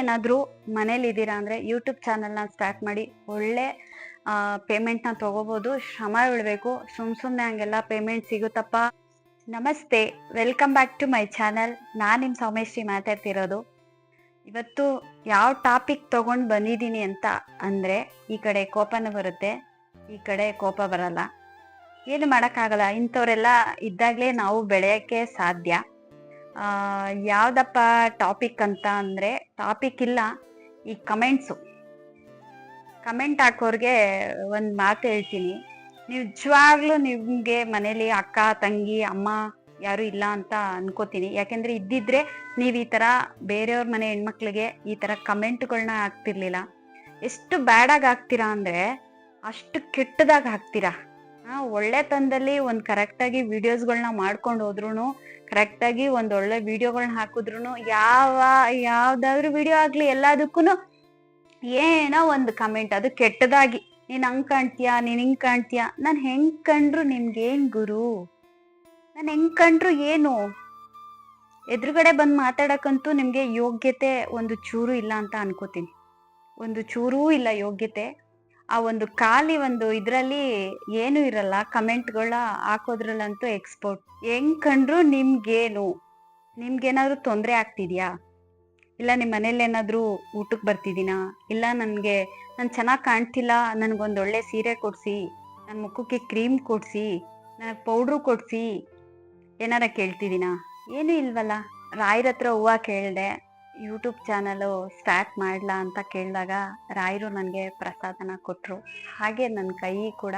ಏನಾದರೂ ಮನೇಲಿದ್ದೀರಾ ಅಂದರೆ ಯೂಟ್ಯೂಬ್ ಚಾನಲ್ನ ಸ್ಟಾರ್ಟ್ ಮಾಡಿ ಒಳ್ಳೆ ಪೇಮೆಂಟ್ನ ತೊಗೋಬೋದು, ಶ್ರಮ ಬೀಳಬೇಕು ಸುಮ್ ಸುಮ್ಮನೆ ಹಂಗೆಲ್ಲ ಪೇಮೆಂಟ್ ಸಿಗುತ್ತಪ್ಪ. ನಮಸ್ತೆ welcome back to my channel ನಾನು ನಿಮ್ಮ ಸೌಮೇಶ್ರೀ ಮಾತಾಡ್ತಿರೋದು. ಇವತ್ತು ಯಾವ ಟಾಪಿಕ್ ತಗೊಂಡು ಬಂದಿದ್ದೀನಿ ಅಂತ ಅಂದರೆ ಈ ಕಡೆ ಕೋಪನೂ ಬರುತ್ತೆ, ಈ ಕಡೆ ಕೋಪ ಬರಲ್ಲ. ಏನು ಮಾಡೋಕ್ಕಾಗಲ್ಲ, ಇಂಥವರೆಲ್ಲ ಇದ್ದಾಗಲೇ ನಾವು ಬೆಳೆಯೋಕ್ಕೆ ಸಾಧ್ಯ. ಯಾವ್ದಪ್ಪ ಟಾಪಿಕ್ ಅಂತ ಅಂದರೆ ಟಾಪಿಕ್ ಇಲ್ಲ, ಈ ಕಮೆಂಟ್ಸು ಕಮೆಂಟ್ ಹಾಕೋರ್ಗೆ ಒಂದು ಮಾತು ಹೇಳ್ತೀನಿ. ನಿಜವಾಗ್ಲೂ ನಿಮಗೆ ಮನೇಲಿ ಅಕ್ಕ, ತಂಗಿ, ಅಮ್ಮ ಯಾರು ಇಲ್ಲ ಅಂತ ಅನ್ಕೋತೀನಿ. ಯಾಕೆಂದ್ರೆ ಇದ್ದಿದ್ರೆ ನೀವು ಈ ಥರ ಬೇರೆಯವ್ರ ಮನೆ ಹೆಣ್ಮಕ್ಳಿಗೆ ಈ ಥರ ಕಮೆಂಟ್ಗಳನ್ನ ಹಾಕ್ತಿರ್ಲಿಲ್ಲ. ಎಷ್ಟು ಬ್ಯಾಡಾಗಿ ಹಾಕ್ತೀರಾ ಅಂದರೆ ಅಷ್ಟು ಕೆಟ್ಟದಾಗಿ ಹಾಕ್ತೀರಾ? ಒಳ್ಳೆ ತಂದಲ್ಲಿ ಒಂದು ಕರೆಕ್ಟಾಗಿ ವಿಡಿಯೋಸ್ಗಳನ್ನ ಮಾಡ್ಕೊಂಡು ಹೋದ್ರು ಕರೆಕ್ಟಾಗಿ ಒಂದ್ ಒಳ್ಳೆ ವಿಡಿಯೋಗಳನ್ನ ಹಾಕಿದ್ರು ಯಾವ, ಯಾವ್ದಾದ್ರು ವಿಡಿಯೋ ಆಗ್ಲಿ ಎಲ್ಲದಕ್ಕೂ ಏನೋ ಒಂದು ಕಮೆಂಟ್ ಅದು ಕೆಟ್ಟದಾಗಿ, ನೀನ್ ಹಂಗ್ ಕಾಣ್ತೀಯಾ, ನೀನ್ ಹಿಂಗ್ ಕಾಣ್ತೀಯಾ, ನಾನ್ ಹೆಂಗ್ ಕಂಡ್ರು ನಿಮ್ಗೇನ್ ಗುರು? ನಾನ್ ಹೆಂಗ್ ಕಂಡ್ರು ಏನು? ಎದುರುಗಡೆ ಬಂದು ಮಾತಾಡಕ್ಕಂತೂ ನಿಮ್ಗೆ ಯೋಗ್ಯತೆ ಒಂದು ಚೂರು ಇಲ್ಲ ಅಂತ ಅನ್ಕೋತೀನಿ. ಒಂದು ಚೂರೂ ಇಲ್ಲ ಯೋಗ್ಯತೆ. ಆ ಒಂದು ಖಾಲಿ ಒಂದು ಇದರಲ್ಲಿ ಏನು ಇರಲ್ಲ, ಕಮೆಂಟ್ಗಳ ಹಾಕೋದ್ರಲ್ಲಂತೂ ಎಕ್ಸ್ಪೋರ್ಟ್. ಹೆಂಗ್ ಕಂಡ್ರು ನಿಮ್ಗೇನು, ನಿಮ್ಗೇನಾದ್ರೂ ತೊಂದರೆ ಆಗ್ತಿದ್ಯಾ? ಇಲ್ಲ ನಿಮ್ಮ ಮನೇಲಿ ಏನಾದ್ರೂ ಊಟಕ್ಕೆ ಬರ್ತಿದ್ದೀನಾ? ಇಲ್ಲ ನನಗೆ, ನಾನು ಚೆನ್ನಾಗಿ ಕಾಣ್ತಿಲ್ಲ, ನನಗೊಂದು ಒಳ್ಳೆ ಸೀರೆ ಕೊಡಿಸಿ ನನ್ನ ಮುಖಕ್ಕೆ ಕ್ರೀಮ್ ಕೊಡಿಸಿ, ನನಗೆ ಪೌಡ್ರು ಕೊಡಿಸಿ, ಏನಾರ ಕೇಳ್ತಿದ್ದೀನಾ? ಏನೂ ಇಲ್ವಲ್ಲ, ರಾಯರ ಹತ್ರ ಹೂವು ಕೇಳಿದೆ. ಯೂಟ್ಯೂಬ್ ಚಾನಲು ಸ್ಟಾರ್ಟ್ ಮಾಡಲಾ ಅಂತ ಕೇಳಿದಾಗ ರಾಯರು ನನಗೆ ಪ್ರಸಾದನ ಕೊಟ್ಟರು ಹಾಗೆ ನನ್ನ ಕೈ ಕೂಡ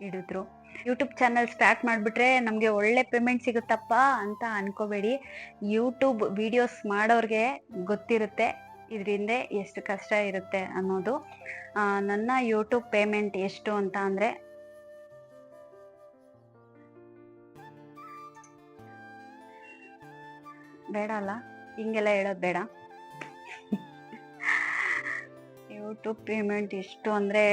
ಹಿಡಿದ್ರು. ಯೂಟ್ಯೂಬ್ ಚಾನಲ್ ಸ್ಟಾರ್ಟ್ ಮಾಡಿಬಿಟ್ರೆ ನಮಗೆ ಒಳ್ಳೆ ಪೇಮೆಂಟ್ ಸಿಗುತ್ತಪ್ಪ ಅಂತ ಅನ್ಕೋಬೇಡಿ. ಯೂಟ್ಯೂಬ್ ವಿಡಿಯೋಸ್ ಮಾಡೋರಿಗೆ ಗೊತ್ತಿರುತ್ತೆ ಇದರಿಂದ ಎಷ್ಟು ಕಷ್ಟ ಇರುತ್ತೆ ಅನ್ನೋದು. ನನ್ನ ಯೂಟ್ಯೂಬ್ ಪೇಮೆಂಟ್ ಎಷ್ಟು ಅಂತ ಅಂದರೆ ಬೇಡ ಅಲ್ಲ, ಹಿಂಗೆಲ್ಲ ಹೇಳೋದು ಬೇಡ. ಯೂಟ್ಯೂಬ್ ಪೇಮೆಂಟ್ ಎಷ್ಟು ಅಂದರೆ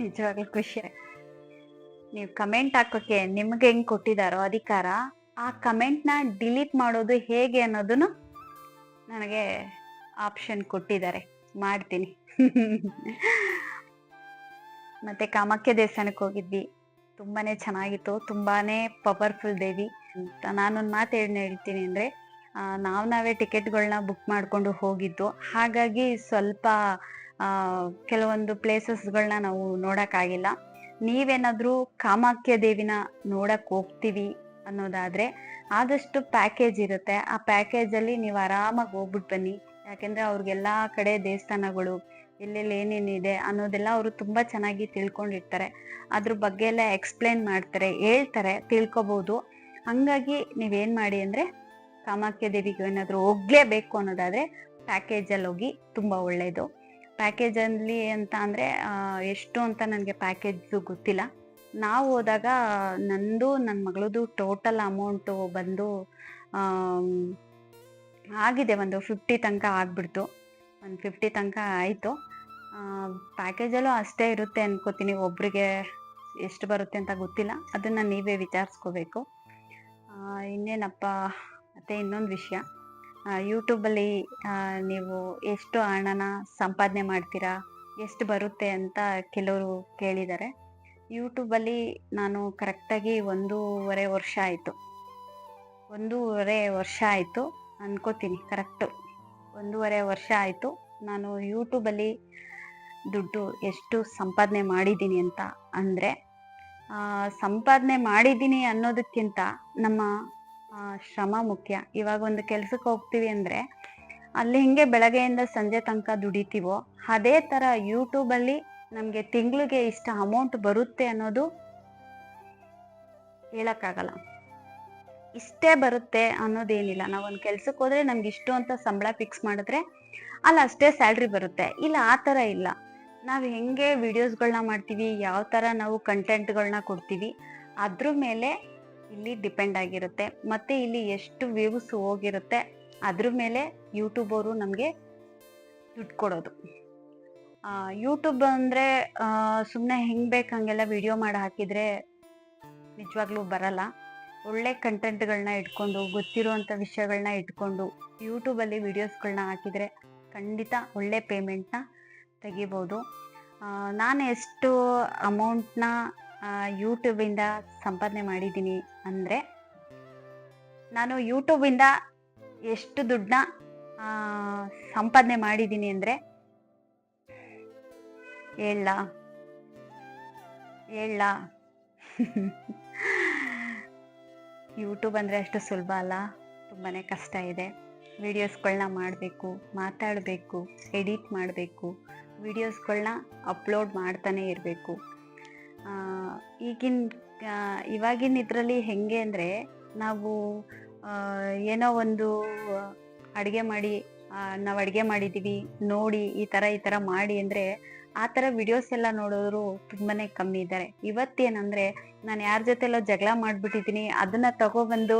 ನಿಜವಾಗ್ಲೂ ಖುಷಿ. ನೀವು ಕಮೆಂಟ್ ಹಾಕೋಕೆ ನಿಮ್ಗೆ ಹೆಂಗ್ ಕೊಟ್ಟಿದಾರೋ ಅಧಿಕಾರ, ಆ ಕಮೆಂಟ್ನ ಡಿಲೀಟ್ ಮಾಡೋದು ಹೇಗೆ ಅನ್ನೋದನ್ನು ನನಗೆ ಆಪ್ಷನ್ ಕೊಟ್ಟಿದ್ದಾರೆ. ಮಾಡ್ತೀನಿ. ಮತ್ತೆ ಕಾಮಾಖ್ಯ ದೇವಸ್ಥಾನಕ್ಕೆ ಹೋಗಿದ್ವಿ. ತುಂಬಾನೇ ಚೆನ್ನಾಗಿತ್ತು. ತುಂಬಾನೇ ಪವರ್ಫುಲ್ ದೇವಿ ಅಂತ ನಾನೊಂದು ಮಾತು ಹೇಳಿ ಹೇಳ್ತೀನಿ ಅಂದ್ರೆ ನಾವ್ ನಾವೇ ಟಿಕೆಟ್ಗಳನ್ನ ಬುಕ್ ಮಾಡ್ಕೊಂಡು ಹೋಗಿದ್ದು. ಹಾಗಾಗಿ ಸ್ವಲ್ಪ ಕೆಲವೊಂದು ಪ್ಲೇಸಸ್ಗಳನ್ನ ನಾವು ನೋಡೋಕ್ಕಾಗಿಲ್ಲ. ನೀವೇನಾದರೂ ಕಾಮಾಖ್ಯ ದೇವಿನ ನೋಡಕ್ ಹೋಗ್ತೀವಿ ಅನ್ನೋದಾದ್ರೆ ಆದಷ್ಟು ಪ್ಯಾಕೇಜ್ ಇರುತ್ತೆ. ಆ ಪ್ಯಾಕೇಜ್ ಅಲ್ಲಿ ನೀವು ಆರಾಮಾಗಿ ಹೋಗ್ಬಿಟ್ಟು ಬನ್ನಿ. ಯಾಕೆಂದರೆ ಅವ್ರಿಗೆಲ್ಲಾ ಕಡೆ ದೇವಸ್ಥಾನಗಳು ಎಲ್ಲೆಲ್ಲಿ ಏನೇನಿದೆ ಅನ್ನೋದೆಲ್ಲ ಅವರು ತುಂಬಾ ಚೆನ್ನಾಗಿ ತಿಳ್ಕೊಂಡಿರ್ತಾರೆ. ಅದ್ರ ಬಗ್ಗೆ ಎಲ್ಲ ಎಕ್ಸ್ಪ್ಲೇನ್ ಮಾಡ್ತಾರೆ, ಹೇಳ್ತಾರೆ ತಿಳ್ಕೊಬಹುದು ಹಂಗಾಗಿ ನೀವೇನು ಮಾಡಿ ಅಂದ್ರೆ ಕಾಮಾಖ್ಯ ದೇವಿಗೆ ಏನಾದ್ರು ಹೋಗ್ಲೇಬೇಕು ಅನ್ನೋದಾದ್ರೆ ಪ್ಯಾಕೇಜ್ ಅಲ್ಲಿ ಹೋಗಿ ತುಂಬಾ ಒಳ್ಳೇದು. ಪ್ಯಾಕೇಜ್ ಅಲ್ಲಿ ಅಂತ ಅಂದ್ರೆ ಎಷ್ಟು ಅಂತ ನನಗೆ ಪ್ಯಾಕೇಜ್ ಗೊತ್ತಿಲ್ಲ. ನಾವು ಹೋದಾಗ ನಂದು ನನ್ನ ಮಗಳದು ಟೋಟಲ್ ಅಮೌಂಟು ಬಂದು ಆಗಿದೆ ಒಂದು ಫಿಫ್ಟಿ ತನಕ ಆಗ್ಬಿಡ್ತು. ಒಂದು ಫಿಫ್ಟಿ ತನಕ ಆಯಿತು. ಪ್ಯಾಕೇಜಲ್ಲೂ ಅಷ್ಟೇ ಇರುತ್ತೆ ಅನ್ಕೋತೀನಿ. ಒಬ್ರಿಗೆ ಎಷ್ಟು ಬರುತ್ತೆ ಅಂತ ಗೊತ್ತಿಲ್ಲ. ಅದನ್ನು ನೀವೇ ವಿಚಾರಿಸ್ಕೋಬೇಕು. ಇನ್ನೇನಪ್ಪ? ಮತ್ತು ಇನ್ನೊಂದು ವಿಷಯ. ಯೂಟ್ಯೂಬಲ್ಲಿ ನೀವು ಎಷ್ಟು ಹಣನ ಸಂಪಾದನೆ ಮಾಡ್ತೀರಾ, ಎಷ್ಟು ಬರುತ್ತೆ ಅಂತ ಕೆಲವರು ಕೇಳಿದ್ದಾರೆ ಯೂಟ್ಯೂಬಲ್ಲಿ ನಾನು ಕರೆಕ್ಟಾಗಿ ಒಂದೂವರೆ ವರ್ಷ ಆಯಿತು. ಒಂದೂವರೆ ವರ್ಷ ಆಯಿತು ಅನ್ಕೋತೀನಿ ಕರೆಕ್ಟು ಒಂದೂವರೆ ವರ್ಷ ಆಯಿತು, ನಾನು ಯೂಟ್ಯೂಬಲ್ಲಿ ದುಡ್ಡು ಎಷ್ಟು ಸಂಪಾದನೆ ಮಾಡಿದ್ದೀನಿ ಅಂತ ಅಂದರೆ ಸಂಪಾದನೆ ಮಾಡಿದ್ದೀನಿ ಅನ್ನೋದಕ್ಕಿಂತ ನಮ್ಮ ಶ್ರಮ ಮುಖ್ಯ. ಇವಾಗ ಒಂದು ಕೆಲ್ಸಕ್ಕೆ ಹೋಗ್ತೀವಿ ಅಂದ್ರೆ, ಅಲ್ಲಿ ಹಿಂಗೆ ಬೆಳಗ್ಗೆಯಿಂದ ಸಂಜೆ ತನಕ ದುಡಿತೀವೋ, ಅದೇ ಥರ ಯೂಟ್ಯೂಬಲ್ಲಿ ನಮಗೆ ತಿಂಗಳಿಗೆ ಇಷ್ಟ ಅಮೌಂಟ್ ಬರುತ್ತೆ ಅನ್ನೋದು ಹೇಳಕ್ಕಾಗಲ್ಲ. ಇಷ್ಟೇ ಬರುತ್ತೆ ಅನ್ನೋದೇನಿಲ್ಲ. ನಾವು ಒಂದು ಕೆಲ್ಸಕ್ಕೆ ಹೋದ್ರೆ ನಮ್ಗೆ ಇಷ್ಟು ಅಂತ ಸಂಬಳ ಫಿಕ್ಸ್ ಮಾಡಿದ್ರೆ, ಅಲ್ಲಿ ಅಷ್ಟೇ ಸ್ಯಾಲ್ರಿ ಬರುತ್ತೆ. ಇಲ್ಲ, ಆ ಥರ ಇಲ್ಲ. ನಾವು ಹೆಂಗೆ ವಿಡಿಯೋಸ್ಗಳನ್ನ ಮಾಡ್ತೀವಿ, ಯಾವ ಥರ ನಾವು ಕಂಟೆಂಟ್ಗಳನ್ನ ಕೊಡ್ತೀವಿ, ಅದ್ರ ಮೇಲೆ ಇಲ್ಲಿ ಡಿಪೆಂಡ್ ಆಗಿರುತ್ತೆ. ಮತ್ತೆ ಇಲ್ಲಿ ಎಷ್ಟು ವ್ಯೂಸ್ ಹೋಗಿರುತ್ತೆ, ಅದ್ರ ಮೇಲೆ ಯೂಟ್ಯೂಬ್ ಅವರು ನಮಗೆ ದುಡ್ಡು ಕೊಡೋದು. ಯೂಟ್ಯೂಬ್ ಅಂದರೆ ಸುಮ್ಮನೆ ಹೆಂಗೆ ಬೇಕು ಹಂಗೆಲ್ಲ ವಿಡಿಯೋ ಮಾಡಿ ಹಾಕಿದರೆ ನಿಜವಾಗ್ಲೂ ಬರಲ್ಲ. ಒಳ್ಳೆ ಕಂಟೆಂಟ್ಗಳನ್ನ ಇಟ್ಕೊಂಡು ಗೊತ್ತಿರುವಂಥ ವಿಷಯಗಳನ್ನ ಇಟ್ಕೊಂಡು ಯೂಟ್ಯೂಬಲ್ಲಿ ವೀಡಿಯೋಸ್ಗಳನ್ನ ಹಾಕಿದರೆ ಖಂಡಿತ ಒಳ್ಳೆ ಪೇಮೆಂಟ್ನ ತೆಗಿಬೋದು. ನಾನು ಎಷ್ಟು ಅಮೌಂಟ್ನ ಯೂಟ್ಯೂಬಿಂದ ಸಂಪಾದನೆ ಮಾಡಿದ್ದೀನಿ ಅಂದರೆ ನಾನು ಯೂಟ್ಯೂಬಿಂದ ಎಷ್ಟು ದುಡ್ಡನ್ನ ಸಂಪಾದನೆ ಮಾಡಿದ್ದೀನಿ ಅಂದರೆ ಹೇಳ ಹೇಳ. ಯೂಟ್ಯೂಬ್ ಅಂದರೆ ಅಷ್ಟು ಸುಲಭ ಅಲ್ಲ ತುಂಬಾ ಕಷ್ಟ ಇದೆ. ವಿಡಿಯೋಸ್ಗಳನ್ನ ಮಾಡಬೇಕು, ಮಾತಾಡಬೇಕು ಎಡಿಟ್ ಮಾಡಬೇಕು ವಿಡಿಯೋಸ್ಗಳನ್ನ ಅಪ್ಲೋಡ್ ಮಾಡ್ತಾನೆ ಇರಬೇಕು. ಈಗಿನ ಇವಾಗಿನ ಇದರಲ್ಲಿ ಹೆಂಗೆ ಅಂದರೆ ನಾವು ಏನೋ ಒಂದು ಅಡುಗೆ ಮಾಡಿ ನಾವು ಅಡುಗೆ ಮಾಡಿದ್ದೀವಿ ನೋಡಿ ಈ ಥರ ಈ ಥರ ಮಾಡಿ ಅಂದರೆ ಆ ಥರ ವಿಡಿಯೋಸ್ ಎಲ್ಲ ನೋಡೋರು ತುಂಬಾ ಕಮ್ಮಿ ಇದ್ದಾರೆ. ಇವತ್ತೇನಂದರೆ ನಾನು ಯಾರ ಜೊತೆ ಎಲ್ಲ ಜಗಳ ಮಾಡಿಬಿಟ್ಟಿದ್ದೀನಿ, ಅದನ್ನ ತಗೊಬಂದು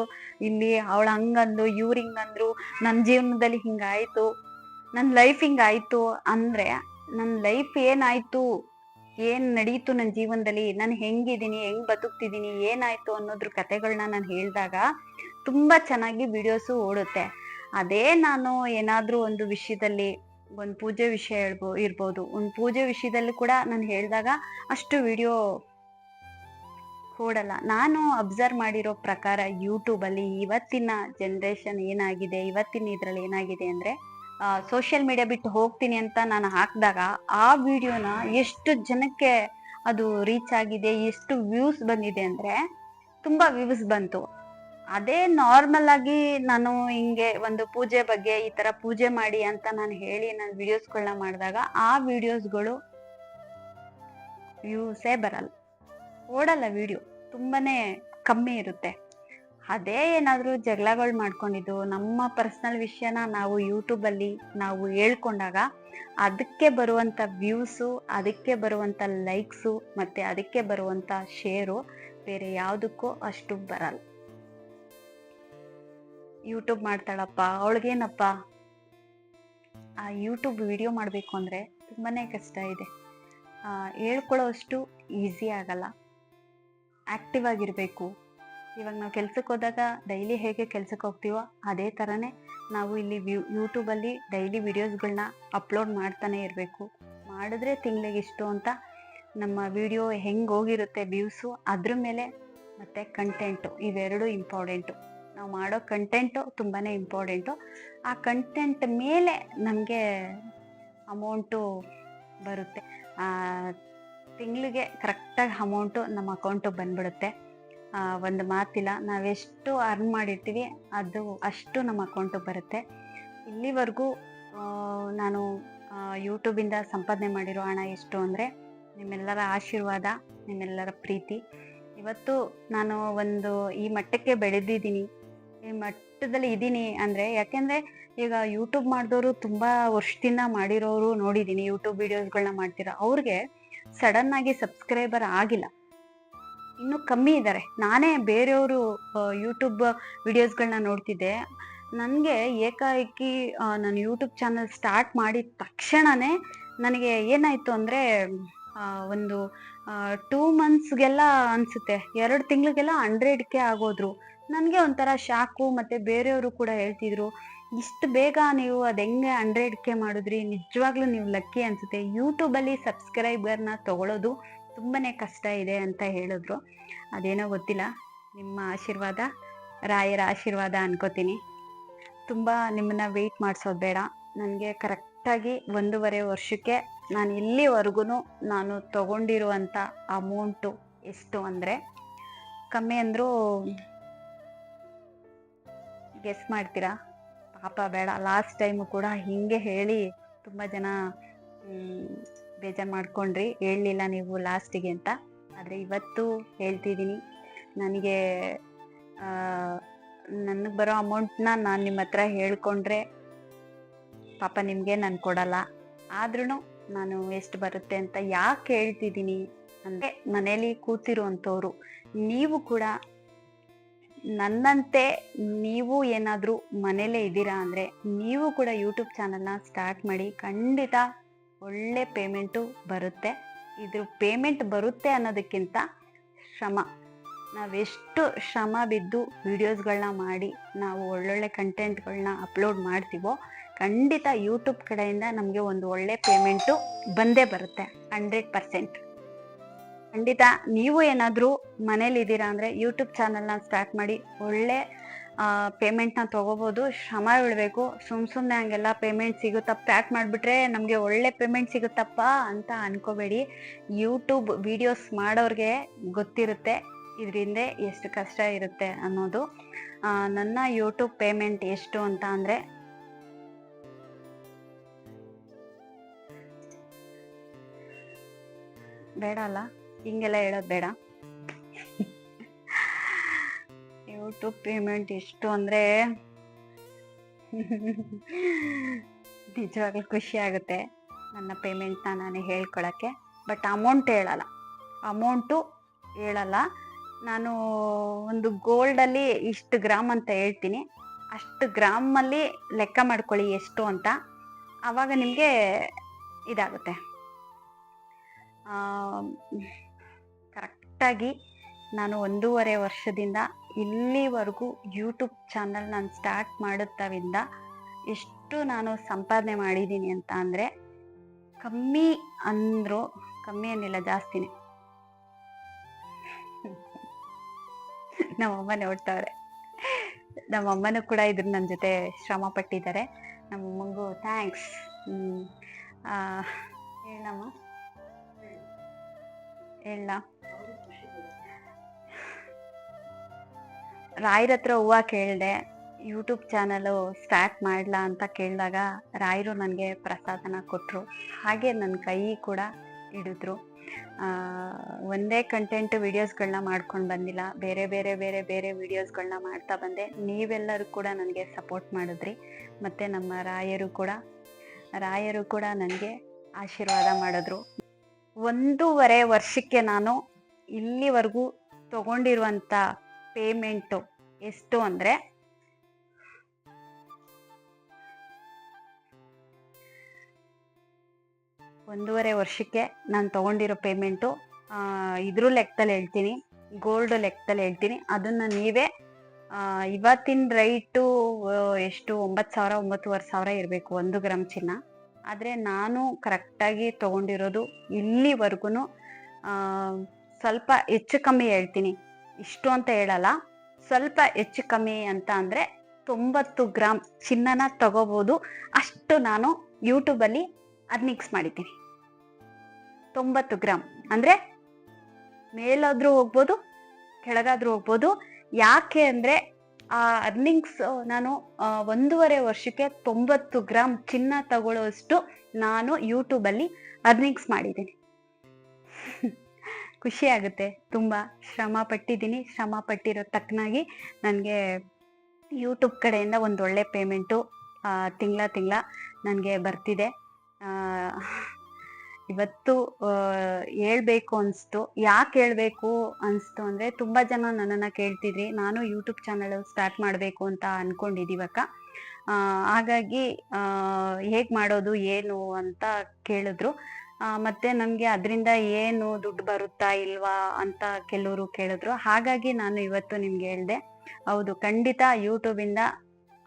ಇಲ್ಲಿ ಅವಳು ಹಂಗಂದು ಇವ್ರು ಹಿಂಗಂದ್ರು ನನ್ನ ಜೀವನದಲ್ಲಿ ಹಿಂಗಾಯ್ತು ನನ್ನ ಲೈಫ್ ಹಿಂಗಾಯ್ತು ಅಂದರೆ ನನ್ನ ಲೈಫ್ ಏನಾಯ್ತು ಏನ್ ನಡೀತು ನನ್ನ ಜೀವನದಲ್ಲಿ? ನಾನು ಹೆಂಗಿದ್ದೀನಿ? ಹೆಂಗ್ ಬದುಕ್ತಿದ್ದೀನಿ? ಏನಾಯ್ತು ಅನ್ನೋದ್ರ ಕತೆಗಳನ್ನ ನಾನು ಹೇಳಿದಾಗ ತುಂಬಾ ಚೆನ್ನಾಗಿ ವಿಡಿಯೋಸು ಓಡುತ್ತೆ. ಅದೇ ನಾನು ಏನಾದ್ರೂ ಒಂದು ವಿಷಯದಲ್ಲಿ, ಒಂದು ಪೂಜೆ ವಿಷಯ ಹೇಳ್ಬೋ, ಇರ್ಬೋದು. ಒಂದು ಪೂಜೆ ವಿಷಯದಲ್ಲಿ ಕೂಡ ನಾನು ಹೇಳಿದಾಗ ಅಷ್ಟು ವಿಡಿಯೋ ಓಡಲ್ಲ. ನಾನು ಅಬ್ಸರ್ವ್ ಮಾಡಿರೋ ಪ್ರಕಾರ ಯೂಟ್ಯೂಬಲ್ಲಿ ಇವತ್ತಿನ ಜನ್ರೇಷನ್ ಏನಾಗಿದೆ? ಇವತ್ತಿನ ಇದರಲ್ಲಿ ಏನಾಗಿದೆ ಅಂದ್ರೆ ಸೋಷಿಯಲ್ ಮೀಡಿಯಾ ಬಿಟ್ಟು ಹೋಗ್ತೀನಿ ಅಂತ ನಾನು ಹಾಕಿದಾಗ ಆ ವಿಡಿಯೋನ ಎಷ್ಟು ಜನಕ್ಕೆ ಅದು ರೀಚ್ ಆಗಿದೆ, ಎಷ್ಟು ವ್ಯೂಸ್ ಬಂದಿದೆ ಅಂದರೆ ತುಂಬ ವ್ಯೂಸ್ ಬಂತು. ಅದೇ ನಾರ್ಮಲ್ ಆಗಿ ನಾನು ಹಿಂಗೆ ಒಂದು ಪೂಜೆ ಬಗ್ಗೆ ಈ ಥರ ಪೂಜೆ ಮಾಡಿ ಅಂತ ನಾನು ಹೇಳಿ ನಾನು ವಿಡಿಯೋಸ್ಗಳನ್ನ ಮಾಡಿದಾಗ ಆ ವಿಡಿಯೋಸ್ಗಳು ವ್ಯೂಸೇ ಬರಲ್ಲ. ಓಡಲ್ಲ ವಿಡಿಯೋ ತುಂಬಾ ಕಮ್ಮಿ ಇರುತ್ತೆ. ಅದೇ ಏನಾದರೂ ಜಗಳಗಳು ಮಾಡ್ಕೊಂಡಿದ್ದು, ನಮ್ಮ ಪರ್ಸನಲ್ ವಿಷಯನ ನಾವು ಯೂಟ್ಯೂಬಲ್ಲಿ ನಾವು ಹೇಳ್ಕೊಂಡಾಗ ಅದಕ್ಕೆ ಬರುವಂಥ ವ್ಯೂಸು ಅದಕ್ಕೆ ಬರುವಂಥ ಲೈಕ್ಸು ಮತ್ತು ಅದಕ್ಕೆ ಬರುವಂಥ ಶೇರು ಬೇರೆ ಯಾವುದಕ್ಕೂ ಅಷ್ಟು ಬರಲ್ಲ. ಯೂಟ್ಯೂಬ್ ಮಾಡ್ತಾಳಪ್ಪ, ಅವಳಿಗೇನಪ್ಪ? ಆ ಯೂಟ್ಯೂಬ್ ವಿಡಿಯೋ ಮಾಡಬೇಕು ಅಂದರೆ ತುಂಬಾ ಕಷ್ಟ ಇದೆ. ಹೇಳ್ಕೊಳ್ಳೋ ಅಷ್ಟು ಈಸಿ ಆಗಲ್ಲ. ಆಕ್ಟಿವ್ ಆಗಿರಬೇಕು. ಇವಾಗ ನಾವು ಕೆಲ್ಸಕ್ಕೆ ಹೋದಾಗ ಡೈಲಿ ಹೇಗೆ ಕೆಲ್ಸಕ್ಕೆ ಹೋಗ್ತೀವೋ ಅದೇ ಥರನೇ ನಾವು ಇಲ್ಲಿ ವ್ಯೂ ಯೂಟ್ಯೂಬಲ್ಲಿ ಡೈಲಿ ವಿಡಿಯೋಸ್ಗಳನ್ನ ಅಪ್ಲೋಡ್ ಮಾಡ್ತಾನೆ ಇರಬೇಕು. ಮಾಡಿದ್ರೆ ತಿಂಗಳಿಗೆ ಇಷ್ಟು ಅಂತ ನಮ್ಮ ವಿಡಿಯೋ ಹೆಂಗೆ ಹೋಗಿರುತ್ತೆ ವ್ಯೂಸು ಅದ್ರ ಮೇಲೆ ಮತ್ತು ಕಂಟೆಂಟು ಇವೆರಡು ಇಂಪಾರ್ಟೆಂಟು ನಾವು ಮಾಡೋ ಕಂಟೆಂಟು ತುಂಬಾ ಇಂಪಾರ್ಟೆಂಟು ಆ ಕಂಟೆಂಟ್ ಮೇಲೆ ನಮಗೆ ಅಮೌಂಟು ಬರುತ್ತೆ. ತಿಂಗಳಿಗೆ ಕರೆಕ್ಟಾಗಿ ಅಮೌಂಟು ನಮ್ಮ ಅಕೌಂಟು ಬಂದ್ಬಿಡುತ್ತೆ. ಒಂದು ಮಾತಿಲ್ಲ. ನಾವೆಷ್ಟು ಅರ್ನ್ ಮಾಡಿರ್ತೀವಿ, ಅದು ಅಷ್ಟು ನಮ್ಮ ಅಕೌಂಟಿಗೆ ಬರುತ್ತೆ. ಇಲ್ಲಿವರೆಗೂ ನಾನು ಯೂಟ್ಯೂಬಿಂದ ಸಂಪಾದನೆ ಮಾಡಿರೋ ಹಣ ಎಷ್ಟು ಅಂದರೆ, ನಿಮ್ಮೆಲ್ಲರ ಆಶೀರ್ವಾದ, ನಿಮ್ಮೆಲ್ಲರ ಪ್ರೀತಿ. ಇವತ್ತು ನಾನು ಒಂದು ಈ ಮಟ್ಟಕ್ಕೆ ಬೆಳೆದಿದ್ದೀನಿ. ಈ ಮಟ್ಟದಲ್ಲಿ ಇದ್ದೀನಿ ಅಂದರೆ, ಯಾಕೆಂದರೆ ಈಗ ಯೂಟ್ಯೂಬ್ ಮಾಡಿದವರು ತುಂಬ ವರ್ಷದಿಂದ ಮಾಡಿರೋರು ನೋಡಿದ್ದೀನಿ. ಯೂಟ್ಯೂಬ್ ವಿಡಿಯೋಸ್ಗಳನ್ನ ಮಾಡ್ತೀರಾ. ಅವ್ರಿಗೆ ಸಡನ್ನಾಗಿ ಸಬ್ಸ್ಕ್ರೈಬರ್ ಆಗಿಲ್ಲ. ಇನ್ನೂ ಕಮ್ಮಿ ಇದ್ದಾರೆ ನಾನೇ ಬೇರೆಯವರು ಯೂಟ್ಯೂಬ್ ವಿಡಿಯೋಸ್ಗಳನ್ನ ನೋಡ್ತಿದ್ದೆ. ನನಗೆ ಏಕಾಏಕಿ ನಾನು ಯೂಟ್ಯೂಬ್ ಚಾನಲ್ ಸ್ಟಾರ್ಟ್ ಮಾಡಿದ ತಕ್ಷಣನೇ ನನಗೆ ಏನಾಯಿತು ಅಂದರೆ ಒಂದು ಟೂ ಮಂತ್ಸ್ಗೆಲ್ಲ ಅನಿಸುತ್ತೆ. ಎರಡು ತಿಂಗಳಿಗೆಲ್ಲ ಹಂಡ್ರೆಡ್ ಕೆ ಆಗೋದ್ರು. ನನಗೆ ಒಂಥರ ಶಾಕು ಮತ್ತು ಬೇರೆಯವರು ಕೂಡ ಹೇಳ್ತಿದ್ರು, ಇಷ್ಟು ಬೇಗ ನೀವು ಅದು ಹೆಂಗೆ ಹಂಡ್ರೆಡ್ ಕೆ ಮಾಡಿದ್ರಿ? ನಿಜವಾಗ್ಲೂ ನೀವು ಲಕ್ಕಿ ಅನಿಸುತ್ತೆ. ಯೂಟ್ಯೂಬಲ್ಲಿ ಸಬ್ಸ್ಕ್ರೈಬರ್ನ ತಗೊಳ್ಳೋದು ತುಂಬಾ ಕಷ್ಟ ಇದೆ ಅಂತ ಹೇಳಿದ್ರು. ಅದೇನೋ ಗೊತ್ತಿಲ್ಲ. ನಿಮ್ಮ ಆಶೀರ್ವಾದ, ರಾಯರ ಆಶೀರ್ವಾದ ಅನ್ಕೋತೀನಿ. ತುಂಬ ನಿಮ್ಮನ್ನ ವೆಯ್ಟ್ ಮಾಡಿಸೋದು ಬೇಡ. ನನಗೆ ಕರೆಕ್ಟಾಗಿ ಒಂದೂವರೆ ವರ್ಷಕ್ಕೆ ನಾನು ಇಲ್ಲಿವರೆಗೂ ನಾನು ತಗೊಂಡಿರುವಂಥ ಅಮೌಂಟು ಎಷ್ಟು ಅಂದರೆ ಕಮ್ಮಿ ಅಂದರೂ ಗೆಸ್ ಮಾಡ್ತೀರಾ? ಪಾಪ ಬೇಡ. ಲಾಸ್ಟ್ ಟೈಮು ಕೂಡ ಹೀಗೆ ಹೇಳಿ ತುಂಬ ಜನ ಬೇಜಾರು ಮಾಡ್ಕೊಂಡ್ರಿ ಹೇಳಲಿಲ್ಲ ನೀವು ಲಾಸ್ಟಿಗೆ ಅಂತ. ಆದರೆ ಇವತ್ತು ಹೇಳ್ತಿದ್ದೀನಿ. ನನಗೆ ನನಗೆ ಬರೋ ಅಮೌಂಟ್ನ ನಾನು ನಿಮ್ಮ ಹತ್ರ ಹೇಳ್ಕೊಂಡ್ರೆ ಪಾಪ ನಿಮಗೆ ನಾನು ಕೊಡಲ್ಲ. ಆದ್ರೂ ನಾನು ಎಷ್ಟು ಬರುತ್ತೆ ಅಂತ ಯಾಕೆ ಹೇಳ್ತಿದ್ದೀನಿ ಅಂದರೆ ಮನೇಲಿ ಕೂತಿರುವಂಥವ್ರು, ನೀವು ಕೂಡ ನನ್ನಂತೆ ನೀವು ಏನಾದರೂ ಮನೇಲೇ ಇದ್ದೀರಾ ಅಂದರೆ ನೀವು ಕೂಡ ಯೂಟ್ಯೂಬ್ ಚಾನಲ್ನ ಸ್ಟಾರ್ಟ್ ಮಾಡಿ ಖಂಡಿತ ಒಳ್ಳೆ ಪೇಮೆಂಟು ಬರುತ್ತೆ. ಇದ್ರ ಪೇಮೆಂಟ್ ಬರುತ್ತೆ ಅನ್ನೋದಕ್ಕಿಂತ ಶ್ರಮ. ನಾವೆಷ್ಟು ಶ್ರಮ ಬಿದ್ದು ವಿಡಿಯೋಸ್ಗಳನ್ನ ಮಾಡಿ ನಾವು ಒಳ್ಳೊಳ್ಳೆ ಕಂಟೆಂಟ್ಗಳನ್ನ ಅಪ್ಲೋಡ್ ಮಾಡ್ತೀವೋ, ಖಂಡಿತ ಯೂಟ್ಯೂಬ್ ಕಡೆಯಿಂದ ನಮಗೆ ಒಂದು ಒಳ್ಳೆ ಪೇಮೆಂಟು ಬಂದೇ ಬರುತ್ತೆ ಹಂಡ್ರೆಡ್ ಪರ್ಸೆಂಟ್ ಖಂಡಿತ ನೀವು ಏನಾದರೂ ಮನೇಲಿದ್ದೀರಾ ಅಂದರೆ ಯೂಟ್ಯೂಬ್ ಚಾನಲ್ನ ಸ್ಟಾರ್ಟ್ ಮಾಡಿ ಒಳ್ಳೆ ಪೇಮೆಂಟ್ನ ತೊಗೋಬೋದು. ಶ್ರಮ ಬಿಡಬೇಕು ಸುಮ್ ಸುಮ್ಮನೆ ಹಂಗೆಲ್ಲ ಪೇಮೆಂಟ್ ಸಿಗುತ್ತಪ್ಪ ಪ್ಯಾಕ್ ಮಾಡಿಬಿಟ್ರೆ ನಮಗೆ ಒಳ್ಳೆ ಪೇಮೆಂಟ್ ಸಿಗುತ್ತಪ್ಪ ಅಂತ ಅನ್ಕೋಬೇಡಿ. ಯೂಟ್ಯೂಬ್ ವಿಡಿಯೋಸ್ ಮಾಡೋರಿಗೆ ಗೊತ್ತಿರುತ್ತೆ ಇದರಿಂದ ಎಷ್ಟು ಕಷ್ಟ ಇರುತ್ತೆ ಅನ್ನೋದು. ನನ್ನ ಯೂಟ್ಯೂಬ್ ಪೇಮೆಂಟ್ ಎಷ್ಟು ಅಂತ ಅಂದರೆ ಬೇಡ ಅಲ್ಲ? ಹಿಂಗೆಲ್ಲ ಹೇಳೋದು ಬೇಡ. ಯೂಟ್ಯೂಬ್ ಪೇಮೆಂಟ್ ಎಷ್ಟು ಅಂದರೆ ನಿಜವಾಗ್ಲೂ ಖುಷಿ ಆಗುತ್ತೆ ನನ್ನ ಪೇಮೆಂಟ್ನ ನಾನು ಹೇಳ್ಕೊಳ್ಳೋಕ್ಕೆ. ಬಟ್ ಅಮೌಂಟ್ ಹೇಳಲ್ಲ. ಅಮೌಂಟು ಹೇಳಲ್ಲ. ನಾನು ಒಂದು ಗೋಲ್ಡಲ್ಲಿ ಇಷ್ಟು ಗ್ರಾಮ್ ಅಂತ ಹೇಳ್ತೀನಿ. ಅಷ್ಟು ಗ್ರಾಮಲ್ಲಿ ಲೆಕ್ಕ ಮಾಡ್ಕೊಳ್ಳಿ ಎಷ್ಟು ಅಂತ. ಆವಾಗ ನಿಮಗೆ ಇದಾಗುತ್ತೆ. ಕರೆಕ್ಟಾಗಿ ನಾನು ಒಂದೂವರೆ ವರ್ಷದಿಂದ ಇಲ್ಲಿವರೆಗೂ ಯೂಟ್ಯೂಬ್ ಚಾನಲ್ ನಾನು ಸ್ಟಾರ್ಟ್ ಮಾಡುತ್ತವಿಂದ ಎಷ್ಟು ನಾನು ಸಂಪಾದನೆ ಮಾಡಿದ್ದೀನಿ ಅಂತ ಅಂದರೆ ಕಮ್ಮಿ ಅಂದರೂ ಕಮ್ಮಿ ಏನಿಲ್ಲ ಜಾಸ್ತಿನೇ. ನಮ್ಮಮ್ಮ ನೋಡ್ತಾವ್ರೆ ನಮ್ಮಮ್ಮನೂ ಕೂಡ ಇದ್ರ ನನ್ನ ಜೊತೆ ಶ್ರಮ ಪಟ್ಟಿದ್ದಾರೆ. ನಮ್ಮಮ್ಮಂಗೂ ಥ್ಯಾಂಕ್ಸ್ ಹೇಳಮ್ಮ? ಹೇಳ. ರಾಯರ ಹತ್ರ ಹೂವ ಕೇಳಿದೆ ಯೂಟ್ಯೂಬ್ ಚಾನಲು ಸ್ಟಾರ್ಟ್ ಮಾಡ್ಲಾ ಅಂತ ಕೇಳಿದಾಗ ರಾಯರು ನನಗೆ ಪ್ರಸಾದನ ಕೊಟ್ಟರು ಹಾಗೆ ನನ್ನ ಕೈ ಕೂಡ ಹಿಡಿದ್ರು. ಒಂದೇ ಕಂಟೆಂಟ್ ವಿಡಿಯೋಸ್ಗಳನ್ನ ಮಾಡ್ಕೊಂಡು ಬಂದಿಲ್ಲ. ಬೇರೆ ಬೇರೆ ಬೇರೆ ಬೇರೆ ವಿಡಿಯೋಸ್ಗಳನ್ನ ಮಾಡ್ತಾ ಬಂದೆ. ನೀವೆಲ್ಲರೂ ಕೂಡ ನನಗೆ ಸಪೋರ್ಟ್ ಮಾಡಿದ್ರಿ. ಮತ್ತು ನಮ್ಮ ರಾಯರು ಕೂಡ ರಾಯರು ಕೂಡ ನನಗೆ ಆಶೀರ್ವಾದ ಮಾಡಿದ್ರು. ಒಂದೂವರೆ ವರ್ಷಕ್ಕೆ ನಾನು ಇಲ್ಲಿವರೆಗೂ ತಗೊಂಡಿರುವಂಥ ಪೇಮೆಂಟು ಎಷ್ಟು ಅಂದರೆ? ಒಂದೂವರೆ ವರ್ಷಕ್ಕೆ ನಾನು ತಗೊಂಡಿರೋ ಪೇಮೆಂಟು ಇದ್ರ ಲೆಕ್ಕದಲ್ಲಿ ಹೇಳ್ತೀನಿ ಗೋಲ್ಡ್ ಲೆಕ್ಕದಲ್ಲಿ ಹೇಳ್ತೀನಿ. ಅದನ್ನು ನೀವೇ ಇವತ್ತಿನ ರೈಟು ಎಷ್ಟು? ಒಂಬತ್ತು ಸಾವಿರ, ಒಂಬತ್ತುವರೆ ಸಾವಿರ ಇರಬೇಕು, ಒಂದು ಗ್ರಾಮ್ ಚಿನ್ನ. ಆದರೆ ನಾನು ಕರೆಕ್ಟಾಗಿ ತೊಗೊಂಡಿರೋದು ಇಲ್ಲಿವರೆಗೂ ಸ್ವಲ್ಪ ಹೆಚ್ಚು ಕಮ್ಮಿ ಹೇಳ್ತೀನಿ. ಇಷ್ಟು ಅಂತ ಹೇಳಲ್ಲ. ಸ್ವಲ್ಪ ಹೆಚ್ಚು ಕಮ್ಮಿ ಅಂತ ಅಂದರೆ ತೊಂಬತ್ತು ಗ್ರಾಮ್ ಚಿನ್ನನ ತಗೋಬೋದು. ಅಷ್ಟು ನಾನು ಯೂಟ್ಯೂಬಲ್ಲಿ ಮಿಕ್ಸ್ ಮಾಡಿದ್ದೀನಿ. ತೊಂಬತ್ತು ಗ್ರಾಮ್ ಅಂದರೆ ಮೇಲಾದರೂ ಹೋಗ್ಬೋದು, ಕೆಳಗಾದ್ರೂ ಹೋಗ್ಬೋದು. ಯಾಕೆ ಅಂದರೆ ಆ ಅರ್ನಿಂಗ್ಸ್ ನಾನು ಒಂದೂವರೆ ವರ್ಷಕ್ಕೆ ತೊಂಬತ್ತು ಗ್ರಾಮ್ ಚಿನ್ನ ತಗೊಳ್ಳೋಷ್ಟು ನಾನು ಯೂಟ್ಯೂಬಲ್ಲಿ ಅರ್ನಿಂಗ್ಸ್ ಮಾಡಿದ್ದೀನಿ. ಖುಷಿ ಆಗುತ್ತೆ. ತುಂಬ ಶ್ರಮ ಪಟ್ಟಿದ್ದೀನಿ. ಶ್ರಮ ಪಟ್ಟಿರೋ ತಕ್ಕನಾಗಿ ನನಗೆ ಯೂಟ್ಯೂಬ್ ಕಡೆಯಿಂದ ಒಂದು ಒಳ್ಳೆ ಪೇಮೆಂಟು ತಿಂಗಳ ತಿಂಗಳ ನನಗೆ ಬರ್ತಿದೆ. ಇವತ್ತು ಹೇಳ್ಬೇಕು ಅನಿಸ್ತು. ಯಾಕೆ ಹೇಳ್ಬೇಕು ಅನಿಸ್ತು ಅಂದರೆ ತುಂಬ ಜನ ನನ್ನನ್ನು ಕೇಳ್ತಿದ್ರಿ. ನಾನು ಯೂಟ್ಯೂಬ್ ಚಾನಲ್ ಸ್ಟಾರ್ಟ್ ಮಾಡಬೇಕು ಅಂತ ಅಂದ್ಕೊಂಡಿದ್ದೀವಕ್ಕ ಹಾಗಾಗಿ ಹೇಗೆ ಮಾಡೋದು, ಏನು ಅಂತ ಕೇಳಿದ್ರು. ಮತ್ತೆ ನಮಗೆ ಅದರಿಂದ ಏನು ದುಡ್ಡು ಬರುತ್ತಾ ಇಲ್ವಾ ಅಂತ ಕೆಲವರು ಕೇಳಿದ್ರು. ಹಾಗಾಗಿ ನಾನು ಇವತ್ತು ನಿಮ್ಗೆ ಹೇಳ್ದೆ, ಹೌದು, ಖಂಡಿತ ಯೂಟ್ಯೂಬಿಂದ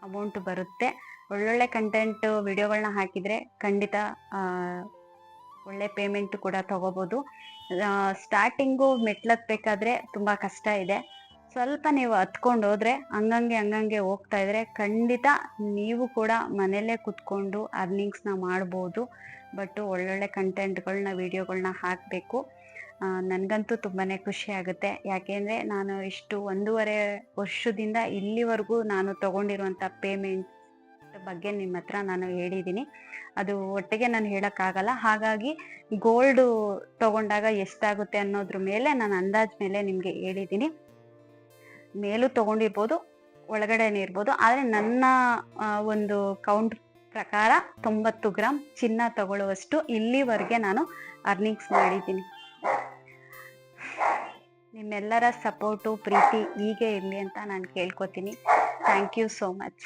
ಅಮೌಂಟ್ ಬರುತ್ತೆ. ಒಳ್ಳೊಳ್ಳೆ ಕಂಟೆಂಟ್ ವಿಡಿಯೋಗಳನ್ನ ಹಾಕಿದ್ರೆ ಖಂಡಿತ ಒಳ್ಳೆ ಪೇಮೆಂಟ್ ಕೂಡ ತಗೋಬೋದು. ಸ್ಟಾರ್ಟಿಂಗು ಮೆಟ್ಲತ್ಬೇಕಾದ್ರೆ ತುಂಬಾ ಕಷ್ಟ ಇದೆ. ಸ್ವಲ್ಪ ನೀವು ಹತ್ಕೊಂಡು ಹೋದ್ರೆ, ಹಂಗಂಗೆ ಹಂಗಂಗೆ ಹೋಗ್ತಾ ಇದ್ರೆ ಖಂಡಿತ ನೀವು ಕೂಡ ಮನೆಯಲ್ಲೇ ಕುತ್ಕೊಂಡು ಅರ್ನಿಂಗ್ಸ್ನ ಮಾಡ್ಬೋದು. ಬಟ್ ಒಳ್ಳೊಳ್ಳೆ ಕಂಟೆಂಟ್ಗಳನ್ನ ವಿಡಿಯೋಗಳನ್ನ ಹಾಕಬೇಕು. ನನಗಂತೂ ತುಂಬಾ ಖುಷಿ ಆಗುತ್ತೆ. ಯಾಕೆಂದರೆ ನಾನು ಇಷ್ಟು ಒಂದೂವರೆ ವರ್ಷದಿಂದ ಇಲ್ಲಿವರೆಗೂ ನಾನು ತಗೊಂಡಿರುವಂಥ ಪೇಮೆಂಟ್ ಬಗ್ಗೆ ನಿಮ್ಮ ಹತ್ರ ನಾನು ಹೇಳಿದ್ದೀನಿ. ಅದು ಒಟ್ಟಿಗೆ ನಾನು ಹೇಳೋಕ್ಕಾಗಲ್ಲ. ಹಾಗಾಗಿ ಗೋಲ್ಡು ತಗೊಂಡಾಗ ಎಷ್ಟಾಗುತ್ತೆ ಅನ್ನೋದ್ರ ಮೇಲೆ ನಾನು ಅಂದಾಜ್ ಮೇಲೆ ನಿಮಗೆ ಹೇಳಿದ್ದೀನಿ. ಮೇಲೂ ತಗೊಂಡಿರ್ಬೋದು ಒಳಗಡೆನೇ ಇರ್ಬೋದು ಆದರೆ ನನ್ನ ಒಂದು ಕೌಂಟ್ ಪ್ರಕಾರ ತೊಂಬತ್ತು ಗ್ರಾಮ್ ಚಿನ್ನ ತಗೊಳ್ಳುವಷ್ಟು ಇಲ್ಲಿವರೆಗೆ ನಾನು ಅರ್ನಿಂಗ್ಸ್ ಮಾಡಿದ್ದೀನಿ. ನಿಮ್ಮೆಲ್ಲರ ಸಪೋರ್ಟು ಪ್ರೀತಿ ಹೀಗೆ ಇರಲಿ ಅಂತ ನಾನು ಕೇಳ್ಕೊತೀನಿ. Thank you so much